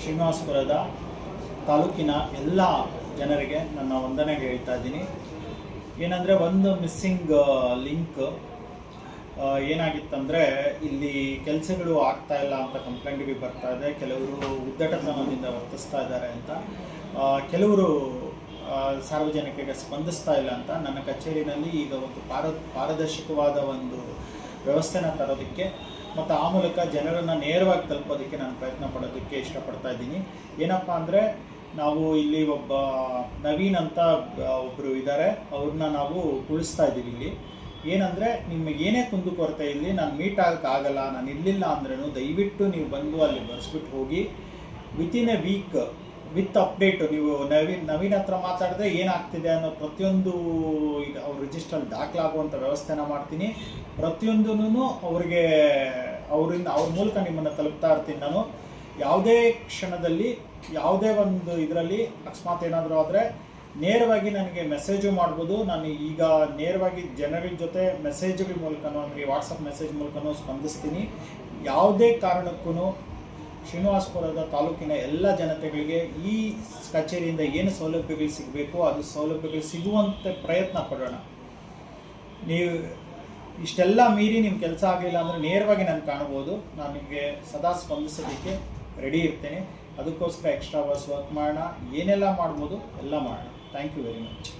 ಶ್ರೀನಿವಾಸಪುರದ ತಾಲೂಕಿನ ಎಲ್ಲ ಜನರಿಗೆ ನನ್ನ ವಂದನೆ ಹೇಳ್ತಾ ಇದ್ದೀನಿ. ಏನಂದರೆ ಒಂದು ಮಿಸ್ಸಿಂಗ್ ಲಿಂಕ್ ಏನಾಗಿತ್ತಂದರೆ ಇಲ್ಲಿ ಕೆಲಸಗಳು ಆಗ್ತಾ ಇಲ್ಲ ಅಂತ ಕಂಪ್ಲೇಂಟ್ಗೆ ಬರ್ತಾ ಇದೆ. ಕೆಲವರು ಉದ್ದಟತನದಿಂದ ವರ್ತಿಸ್ತಾ ಇದ್ದಾರೆ ಅಂತ. ಕೆಲವರು ಸಾರ್ವಜನಿಕರಿಗೆ ಸ್ಪಂದಿಸ್ತಾ ಇಲ್ಲ ಅಂತ. ನನ್ನ ಕಚೇರಿನಲ್ಲಿ ಈಗ ಒಂದು ಪಾರ, ಪಾರದರ್ಶಕವಾದ ಒಂದು ವ್ಯವಸ್ಥೆನ ತರೋದಕ್ಕೆ ಮತ್ತು ಆ ಮೂಲಕ ಜನರನ್ನು ನೇರವಾಗಿ ತಲುಪೋದಕ್ಕೆ ನಾನು ಪ್ರಯತ್ನ ಪಡೋದಕ್ಕೆ ಇಷ್ಟಪಡ್ತಾ ಇದ್ದೀನಿ. ಏನಪ್ಪ ಅಂದರೆ ನಾವು ಇಲ್ಲಿ ಒಬ್ಬ ನವೀನ್ ಅಂತ ಒಬ್ಬರು ಇದ್ದಾರೆ ಅವ್ರನ್ನ ನಾವು ಉಳಿಸ್ತಾ ಇದ್ದೀವಿ ಇಲ್ಲಿ. ಏನಂದರೆ ನಿಮಗೆ ಏನೇ ಕುಂದುಕೊರತೆ ಇಲ್ಲಿ ನಾನು ಮೀಟ್ ಆಗೋಕ್ಕಾಗಲ್ಲ ನಾನು ಇರಲಿಲ್ಲ ಅಂದ್ರೂ ದಯವಿಟ್ಟು ನೀವು ಬಂದು ಅಲ್ಲಿ ಬರೆಸ್ಬಿಟ್ಟು ಹೋಗಿ within a week with update, ನೀವು ನವೀನ್ ನವೀನ್ ಹತ್ರ ಮಾತಾಡಿದ್ರೆ ಏನಾಗ್ತಿದೆ ಅನ್ನೋ ಪ್ರತಿಯೊಂದು ಇದು, ಅವ್ರ ರಿಜಿಸ್ಟ್ರಲ್ಲಿ ದಾಖಲಾಗುವಂಥ ವ್ಯವಸ್ಥೆನ ಮಾಡ್ತೀನಿ. ಪ್ರತಿಯೊಂದೂ ಅವ್ರಿಗೆ, ಅವರಿಂದ, ಅವ್ರ ಮೂಲಕ ನಿಮ್ಮನ್ನು ತಲುಪ್ತಾ ಇರ್ತೀನಿ ನಾನು. ಯಾವುದೇ ಕ್ಷಣದಲ್ಲಿ, ಯಾವುದೇ ಒಂದು ಇದರಲ್ಲಿ ಅಕಸ್ಮಾತ್ ಏನಾದರೂ ಆದರೆ ನೇರವಾಗಿ ನನಗೆ ಮೆಸೇಜು ಮಾಡ್ಬೋದು. ನಾನು ಈಗ ನೇರವಾಗಿ ಜನಗಳ ಜೊತೆ ಮೆಸೇಜ್ಗಳ ಮೂಲಕನೂ, ಅಂದರೆ ವಾಟ್ಸಪ್ ಮೆಸೇಜ್ ಮೂಲಕನೂ ಸ್ಪಂದಿಸ್ತೀನಿ. ಯಾವುದೇ ಕಾರಣಕ್ಕೂ ಶ್ರೀನಿವಾಸಪುರದ ತಾಲೂಕಿನ ಎಲ್ಲ ಜನತೆಗಳಿಗೆ ಈ ಕಚೇರಿಯಿಂದ ಏನು ಸೌಲಭ್ಯಗಳು ಸಿಗಬೇಕು, ಅದು ಸೌಲಭ್ಯಗಳು ಸಿಗುವಂತೆ ಪ್ರಯತ್ನ ಪಡೋಣ. ನೀವು ಇಷ್ಟೆಲ್ಲ ಮೀರಿ ನಿಮ್ಮ ಕೆಲಸ ಆಗಲಿಲ್ಲ ಅಂದರೆ ನೇರವಾಗಿ ನಾನು ಕಾಣ್ಬೋದು ನಾನು ನಿಮಗೆ ಸದಾ ಸ್ಪಂದಿಸೋದಕ್ಕೆ ರೆಡಿ ಇರ್ತೇನೆ. ಅದಕ್ಕೋಸ್ಕರ ಎಕ್ಸ್ಟ್ರಾ ಅವರ್ಸ್ ವರ್ಕ್ ಮಾಡೋಣ. ಏನೆಲ್ಲ ಮಾಡ್ಬೋದು ಎಲ್ಲ ಮಾಡೋಣ. Thank you very much